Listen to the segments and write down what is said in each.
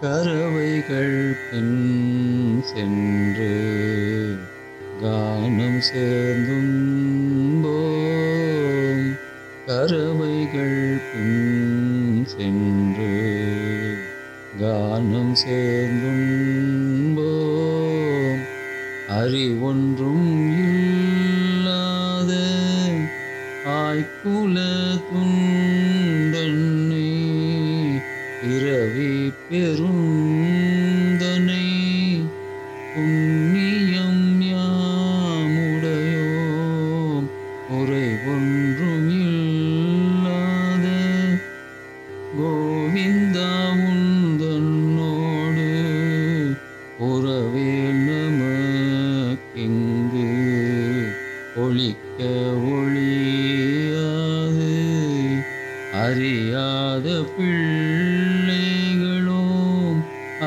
கரவைகள் பின் சென்று கானம் சேர்ந்தும்போம் கரவைகள் பின் சென்று கானம் சேர்ந்தும் சேர்ந்தும்போம் அறிவொன்றும் இல்லாத ஆய்குல துன் பிறவி பெருந்தனை புண்ணியம் யாமுடையோ முறை ஒன்றும் இல்லாத கோவிந்தா உந்தன்னோடு உறவே நமக்கிங்கு ஒழிக்க ஒளியாது அறியாத பிள்ளைகளோம்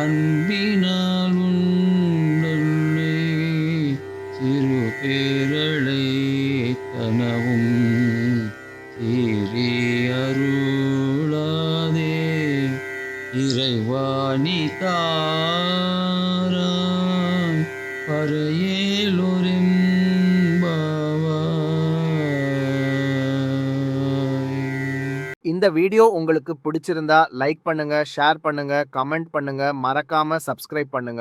அன்பினால் உண்டல்லை சிறு பேரழை கனவும் சீரி அருளாதே இறைவாணி தாராய் பறையேலொரெம்பாவாய் இந்த வீடியோ உங்களுக்கு பிடிச்சிருந்தா லைக் பண்ணுங்க ஷேர் பண்ணுங்க கமெண்ட் பண்ணுங்க. மறக்காம சப்ஸ்கிரைப் பண்ணுங்க.